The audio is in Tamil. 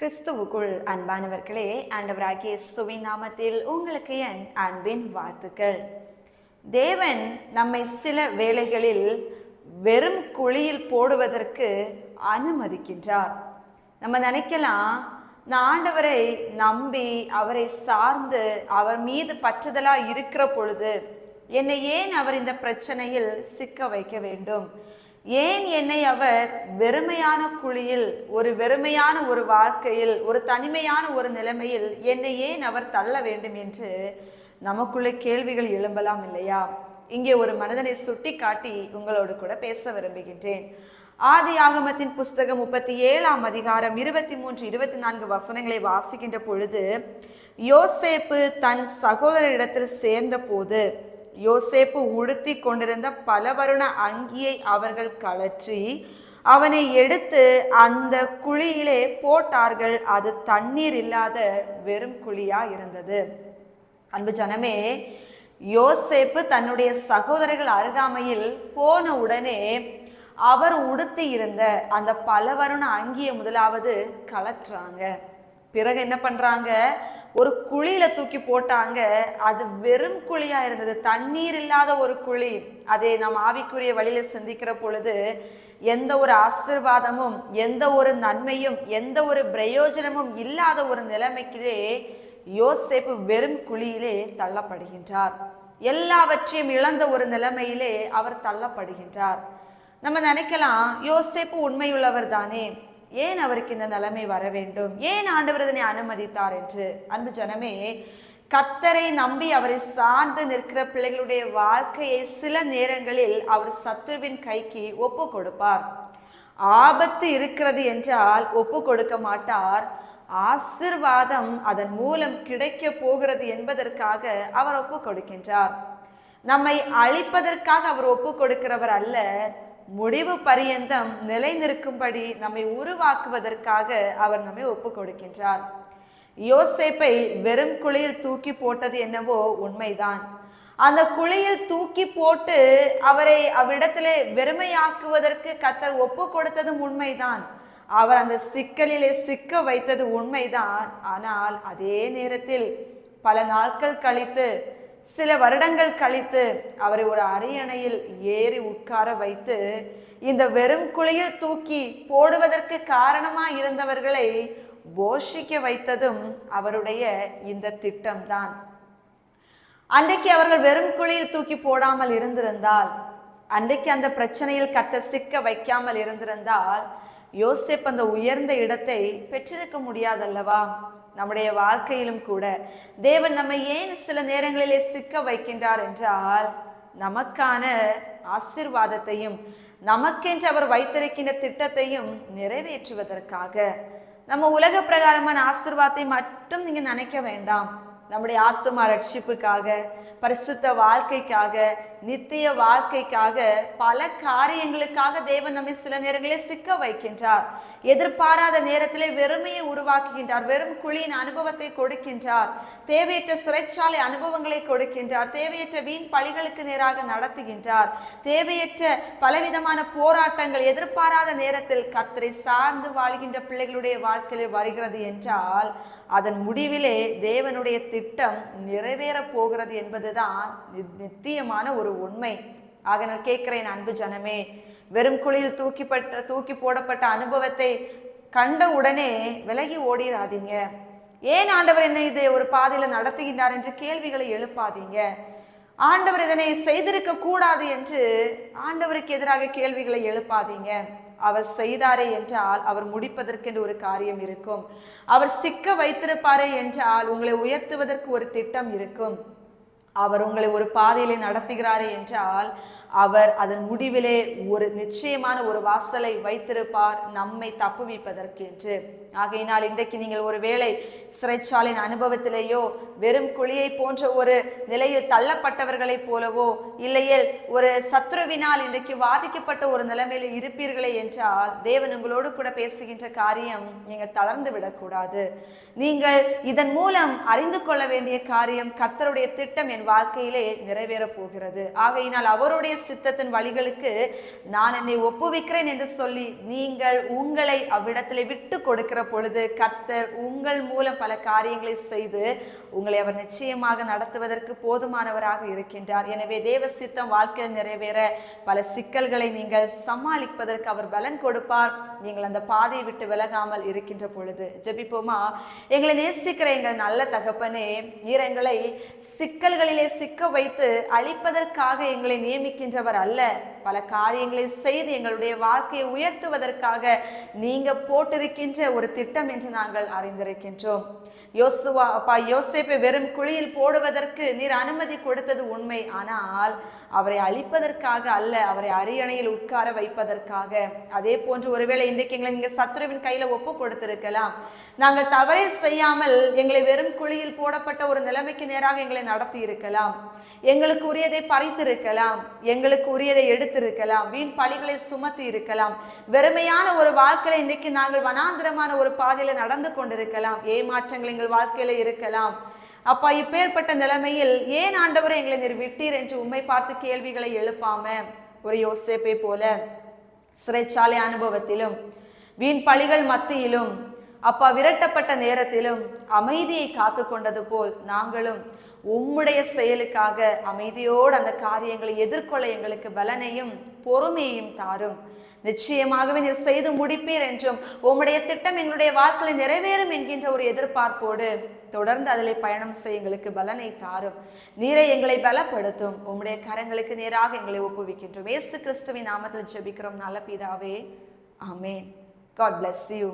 கிறிஸ்துவுக்குள் அன்பானவர்களே ஆண்டவராகிய சுவி நாமத்தில் உங்களுக்கு என் அன்பின் வாழ்த்துக்கள். தேவன் நம்மை சில வேளைகளில் வெறும் குழியில் போடுவதற்கு அனுமதிக்கின்றார். நம்ம நினைக்கலாம் நான் ஆண்டவரை நம்பி அவரை சார்ந்து அவர் மீது பற்றுதலாக இருக்கிற பொழுது என்னை ஏன் அவர் இந்த பிரச்சனையில் சிக்க வைக்க வேண்டும்? ஏன் என்னை அவர் வெறுமையான குழியில் ஒரு வெறுமையான ஒரு வாழ்க்கையில் ஒரு தனிமையான ஒரு நிலைமையில் என்னை ஏன் அவர் தள்ள வேண்டும் என்று நமக்குள்ளே கேள்விகள் எழும்பலாம் இல்லையா? இங்கே ஒரு மனிதனை சுட்டி காட்டி உங்களோடு கூட பேச விரும்புகின்றேன். ஆதி ஆகமத்தின் புஸ்தகம் முப்பத்தி ஏழாம் அதிகாரம் இருபத்தி மூன்று இருபத்தி நான்கு வசனங்களை வாசிக்கின்ற பொழுது யோசேப்பு தன் சகோதரரிடத்தில் சேர்ந்த போது யோசேப்பு உடுத்தி கொண்டிருந்த பல வருண அங்கியை அவர்கள் கழற்றி அவனை எடுத்து அந்த குழியிலே போட்டார்கள். அது தண்ணீர் இல்லாத வெறும் குழியா இருந்தது. அன்பு ஜனமே யோசேப்பு தன்னுடைய சகோதரர்கள் அருகாமையில் போன உடனே அவர் உடுத்தி இருந்த அந்த பல வருண அங்கியை முதலாவது கலற்றுறாங்க பிறகு என்ன பண்றாங்க? ஒரு குழியில தூக்கி போட்டாங்க. அது வெறும் குழியா இருந்தது. தண்ணீர் இல்லாத ஒரு குழி. அதை நாம் ஆவிக்குரிய வழியில சிந்திக்கிற பொழுது எந்த ஒரு ஆசிர்வாதமும் எந்த ஒரு நன்மையும் எந்த ஒரு பிரயோஜனமும் இல்லாத ஒரு நிலைமைக்கிலே யோசேப்பு வெறும் குழியிலே தள்ளப்படுகின்றார். எல்லாவற்றையும் இழந்த ஒரு நிலைமையிலே அவர் தள்ளப்படுகின்றார். நம்ம நினைக்கலாம் யோசேப்பு உண்மையுள்ளவர் தானே. ஏன் அவருக்கு இந்த நிலைமை வர வேண்டும்? ஏன் ஆண்டவர் இதனை அனுமதித்தார் என்று? அன்பு ஜனமே கத்தரை நம்பி அவரை சார்ந்து நிற்கிற பிள்ளைகளுடைய வாழ்க்கையை சில நேரங்களில் அவர் சத்துருவின் கைக்கு ஒப்பு கொடுப்பார். ஆபத்து இருக்கிறது என்றால் ஒப்பு கொடுக்க மாட்டார். ஆசிர்வாதம் அதன் மூலம் கிடைக்க போகிறது என்பதற்காக அவர் ஒப்பு கொடுக்கின்றார். நம்மை அழிப்பதற்காக அவர் ஒப்பு கொடுக்கிறவர் அல்ல முடிவு பரியந்தம் நிலை நிற்கும்படி நம்மை உருவாக்குவதற்காக அவர் நம்மை ஒப்பு கொடுக்கின்றார் யோசேப்பை வெறும் குழியில் தூக்கி போட்டது என்னவோ உண்மைதான். அந்த குழியில் தூக்கி போட்டு அவரை அவரிடத்திலே வெறுமையாக்குவதற்கு கத்தர் ஒப்பு கொடுத்ததும் உண்மைதான். அவர் அந்த சிக்கலிலே சிக்க வைத்தது உண்மைதான். ஆனால் அதே நேரத்தில் பல நாட்கள் கழித்து சில வருடங்கள் கழித்து அவரை ஒரு அரியணையில் ஏறி உட்கார வைத்து இந்த வெறும் குழியில் தூக்கி போடுவதற்கு காரணமா இருந்தவர்களை போஷிக்க வைத்ததும் அவருடைய இந்த திட்டம்தான். அன்றைக்கு அவர்கள் வெறும் குழியில் தூக்கி போடாமல் இருந்திருந்தால் அன்றைக்கு அந்த பிரச்சனையில் கத்த சிக்க வைக்காமல் இருந்திருந்தால் யோசிப் அந்த உயர்ந்த இடத்தை பெற்றிருக்க முடியாதல்லவா? நம்முடைய வாழ்க்கையிலும் கூட. தேவன் நம்மை ஏன் சில நேரங்களிலே சிக்க வைக்கின்றார் என்றால் நமக்கான ஆசிர்வாதத்தையும் நமக்கென்று அவர் வைத்திருக்கின்ற திட்டத்தையும் நிறைவேற்றுவதற்காக. நம்ம உலக பிரகாரமான ஆசிர்வாதத்தை மட்டும் நீங்கள் நினைக்க வேண்டாம். நம்முடைய ஆத்துமா ரட்சிப்புக்காக பரிசுத்த வாழ்க்கைக்காக நித்திய வாழ்க்கைக்காக பல காரியங்களுக்காக தேவன் நம்மை சில நேரங்களில் சிக்க வைக்கின்றார். எதிர்பாராத நேரத்திலே வெறுமையை உருவாக்குகின்றார். வெறும் குழியின் அனுபவத்தை கொடுக்கின்றார். தேவையற்ற சிறைச்சாலை அனுபவங்களை கொடுக்கின்றார். தேவையற்ற வீண் பழிகளுக்கு நேராக நடத்துகின்றார். தேவையற்ற பலவிதமான போராட்டங்கள் எதிர்பாராத நேரத்தில் கர்த்தரை சார்ந்து வாழ்கின்ற பிள்ளைகளுடைய வாழ்க்கையில் வருகிறது என்றால் அதன் முடிவிலே தேவனுடைய திட்டம் நிறைவேறப் போகிறது என்பதுதான் நித்தியமான ஒரு உண்மை. ஆக நான் கேட்கிறேன் அன்பு ஜனமே வெறும் குழியில் தூக்கிப்பட்ட தூக்கி போடப்பட்ட அனுபவத்தை கண்ட உடனே விலகி ஓடிராதீங்க. ஏன் ஆண்டவர் என்னை இதை ஒரு பாதையில நடத்துகின்றார் என்று கேள்விகளை எழுப்பாதீங்க. ஆண்டவர் இதனை செய்திருக்க கூடாது என்று ஆண்டவருக்கு எதிராக கேள்விகளை எழுப்பாதீங்க. அவர் செய்தாரே என்றால் அவர் முடிப்பதற்கென்று ஒரு காரியம் இருக்கும். அவர் சிக்க வைத்திருப்பாரே என்றால் உங்களை உயர்த்துவதற்கு ஒரு திட்டம் இருக்கும். அவர் உங்களை ஒரு பாதையிலே நடத்துகிறாரே என்றால் அவர் அதன் முடிவிலே ஒரு நிச்சயமான ஒரு வாசலை வைத்திருப்பார் நம்மை தப்புவிப்பதற்கு என்று ஆகையினால் இன்றைக்கு நீங்கள் ஒருவேளை சிறைச்சாலின் அனுபவத்திலேயோ வெறும் குழியை போன்ற ஒரு நிலையில் தள்ளப்பட்டவர்களைப் போலவோ இல்லையே ஒரு சத்ருவினால் இன்றைக்கு வாதிக்கப்பட்ட ஒரு நிலைமையில் இருப்பீர்களே என்றால் தேவன் உங்களோடு கூட பேசுகின்ற காரியம் நீங்கள் தளர்ந்து விடக்கூடாது. நீங்கள் இதன் மூலம் அறிந்து கொள்ள வேண்டிய காரியம் கர்த்தருடைய திட்டம் என் வாழ்க்கையிலே நிறைவேறப் போகிறது. ஆகையினால் அவருடைய சித்தத்தின் வழிகளுக்கு நான் என்னை ஒப்புவிக்கிறேன் என்று சொல்லி நீங்கள் உங்களை அவ்விடத்திலே விட்டு கொடுக்கிற பொழுது கத்தர் உங்கள் மூலம் பல காரியங்களை செய்து உங்களை அவர் நிச்சயமாக நடத்துவதற்கு போதுமானவராக இருக்கின்றார். எனவே தேவ சித்தம் வாழ்க்கையில் நிறைவேற பல சிக்கல்களை நீங்கள் சமாளிப்பதற்கு அவர் பலன் கொடுப்பார். நீங்கள் அந்த பாதையை விட்டு விலகாமல் இருக்கின்ற பொழுது ஜபிப்போமா? எங்களை நேசிக்கிற எங்கள் நல்ல தகப்பனே நீர் எங்களை சிக்கல்களிலே சிக்க வைத்து அழிப்பதற்காக எங்களை நியமிக்கின்றவர் அல்ல. பல காரியங்களை செய்து எங்களுடைய வாழ்க்கையை உயர்த்துவதற்காக நீங்க போட்டிருக்கின்ற ஒரு திட்டம் என்று நாங்கள் அறிந்திருக்கின்றோம். யோசுவா அப்பா யோசேப்பை வெறும் குழியில் போடுவதற்கு நீர் அனுமதி கொடுத்தது உண்மை. ஆனால் அவரை அழிப்பதற்காக அல்ல அவரை அரியணையில் உட்கார வைப்பதற்காக. அதே போன்று ஒருவேளை இன்றைக்கு எங்களை நீங்கள் சத்ருவின் கையில் ஒப்பு கொடுத்திருக்கலாம். நாங்கள் தவறே செய்யாமல் எங்களை வெறும் குழியில் போடப்பட்ட ஒரு நிலைமைக்கு நேராக எங்களை நடத்தி இருக்கலாம் எங்களுக்கு உரியதை பறித்திருக்கலாம் எங்களுக்கு உரியதை எடுத்திருக்கலாம் வீண் பழிகளை சுமத்தி இருக்கலாம் வெறுமையான ஒரு வாழ்க்கையில் இன்றைக்கு நாங்கள் வனாந்திரமான ஒரு பாதையில் நடந்து கொண்டிருக்கலாம். ஏமாற்றங்களை எங்கள் வாழ்க்கையில இருக்கலாம். அப்பா இப்பேற்பட்ட நிலைமையில் ஏன் ஆண்டவரை எங்களை நீர் விட்டீர் என்று உண்மை பார்த்து கேள்விகளை எழுப்பாம? ஒரு யோசேப்பை போல. சிறைச்சாலை அனுபவத்திலும் வீண் பழிகள் மத்தியிலும் அப்பா விரட்டப்பட்ட நேரத்திலும் அமைதியை காத்து கொண்டது போல் நாங்களும் உம்முடைய செயலுக்காக அமைதியோடு அந்த காரியங்களை எதிர்கொள்ள எங்களுக்கு பலனையும் பொறுமையையும் தாரும். நிச்சயமாகவே நீர் செய்து முடிப்பீர் என்றும் உம்முடைய திட்டம் எங்களுடைய வாழ்க்கையில் நிறைவேறும் என்கின்ற ஒரு எதிர்பார்ப்போடு தொடர்ந்து அதில் பயணம் செய்ய எங்களுக்கு பலனை தாரும். நீரை எங்களை பலப்படுத்தும். உம்முடைய கரங்களுக்கு நேராக எங்களை ஒப்புவிக்கின்றோம். இயேசு கிறிஸ்துவின் நாமத்தில் ஜெபிக்கிறோம். நல்ல பிதாவே ஆமே காட் பிளஸ் யூ